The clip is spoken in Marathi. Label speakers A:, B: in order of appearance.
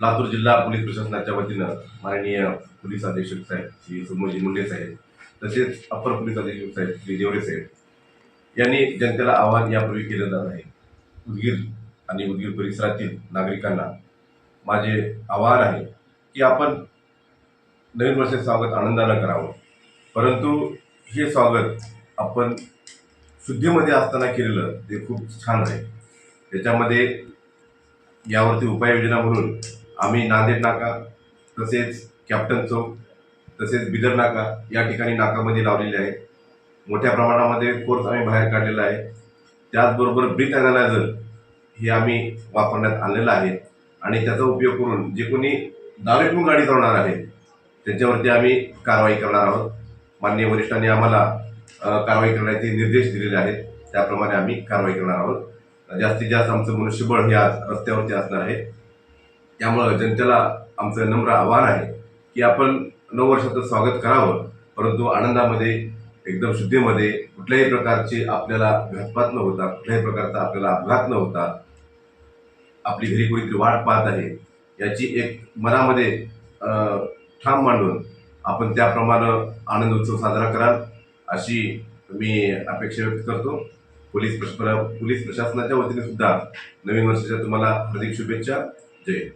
A: लातूर जिल्हा पोलीस प्रशासनाच्या वतीनं माननीय पोलीस अधीक्षक साहेब श्री सुमोजी मुंडे साहेब तसेच अप्पर पोलीस अधीक्षक साहेब श्री देवरे साहेब यांनी जनतेला आवाहन यापूर्वी केलं जात आहे. उदगीर आणि उदगीर परिसरातील नागरिकांना माझे आवाहन आहे की आपण नवीन वर्ष स्वागत आनंदानं करावं. परंतु हे स्वागत आपण शुद्धीमध्ये असताना केलेलं ते खूप छान आहे. त्याच्यामध्ये यावरती उपाययोजना म्हणून आम्ही नांदेड नाका तसेच कॅप्टन चौक तसेच बिदर नाका या ठिकाणी नाकामध्ये लावलेले आहे. मोठ्या प्रमाणामध्ये कोर्स आम्ही बाहेर काढलेला आहे. त्याचबरोबर ब्रीथ अनालायझर हे आम्ही वापरण्यात आणलेलं आहे. आणि त्याचा उपयोग करून जे कोणी दारू गाडी चालवणार आहे त्यांच्यावरती आम्ही कारवाई करणार आहोत. माननीय वरिष्ठांनी आम्हाला कारवाई करण्याचे निर्देश दिलेले आहेत. त्याप्रमाणे आम्ही कारवाई करणार आहोत. जास्तीत जास्त आमचं मनुष्यबळ हे आज रस्त्यावरती असणार आहे. त्यामुळं जनतेला आमचं नम्र आव्हान आहे की आपण नऊ वर्षाचं स्वागत करावं परंतु आनंदामध्ये एकदम शुद्धीमध्ये कुठल्याही प्रकारची आपल्याला घातपात न होता कुठल्याही प्रकारचा आपल्याला अपघात न होता आपली घरी कोणीतरी वाट पाहत आहे याची एक मनामध्ये ठाम मांडून आपण त्याप्रमाणे आनंद उत्सव साजरा कराल अशी मी अपेक्षा व्यक्त करतो. पोलीस प्रश पोलीस प्रशासनाच्या वतीने सुद्धा नवीन वर्षाच्या तुम्हाला हार्दिक शुभेच्छा. जय